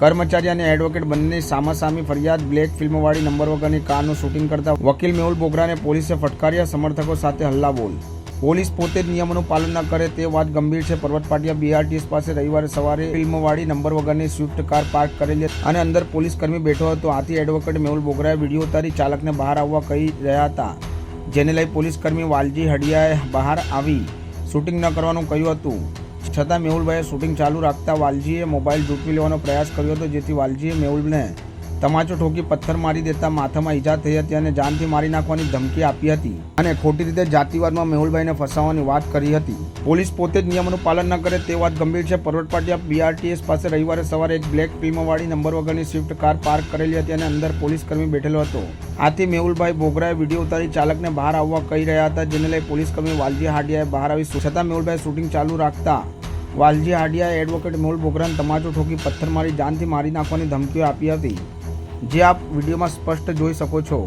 કર્મચારી અને એડવોકેટ બંને સામાસામી ફરિયાદ, બ્લેક ફિલ્મવાળી નંબર વગરની કારનું શૂટિંગ કરતા વકીલ મેહુલ બોગરાને પોલીસે ફટકાર્યા, સમર્થકો સાથે હલ્લાબોલ. પોલીસ પોતે જ નિયમોનું પાલન ન કરે તે વાત ગંભીર છે. પર્વત પાટિયા બીઆરટીએસ પાસે રવિવારે સવારે ફિલ્મવાળી નંબર વગરની સ્વિફ્ટ કાર પાર્ક કરેલી અને અંદર પોલીસ કર્મી બેઠો હતો. આથી એડવોકેટ મેહુલ બોગરાએ વીડિયો ઉતારી ચાલકને બહાર આવવા કહી રહ્યા હતા, જેને લઈ પોલીસ કર્મી વાલજી હડિયાએ બહાર આવી. શૂટિંગ ન કરવાનું કહ્યું હતું. છતાં મેહુલભાઈએ શૂટિંગ ચાલુ રાખતા વાલજીએ મોબાઈલ ઝૂંટવી લેવાનો પ્રયાસ કર્યો હતો, જેથી વાલજીએ મેહુલને તમાચો ઠોકી પથ્થર મારી દેતા માથામાં ઈજા થઈ હતી અને જાનથી મારી નાખવાની ધમકી આપી હતી. અને ખોટી રીતે જાતિવાદમાં મેહુલભાઈને ફસાવવાની વાત કરી હતી. પોલીસ પોતે જ નિયમોનું પાલન ન કરે તે વાત ગંભીર છે. પર્વત પાટિયા બીઆરટીએસ પાસે રવિવારે સવારે એક બ્લેક ફિલ્મવાળી નંબર વગરની સ્વિફ્ટ કાર પાર્ક કરેલી હતી અને અંદર પોલીસ કર્મી બેઠેલો હતો. આથી મેહુલભાઈ બોગરાએ વીડિયો ઉતારી ચાલકને બહાર આવવા કહી રહ્યા હતા, જેને લઈ પોલીસ કર્મી વાલજી હાડિયાએ બહાર આવી છતાં મેહુલભાઈ શૂટિંગ ચાલુ રાખતા વાલજી હાડિયાએ એડવોકેટ મેહુલ બોગરાને તમાચો ઠોકી પથ્થર મારી જાનથી મારી નાખવાની ધમકીઓ આપી હતી. જે આપ વિડીયોમાં સ્પષ્ટ જોઈ શકો છો.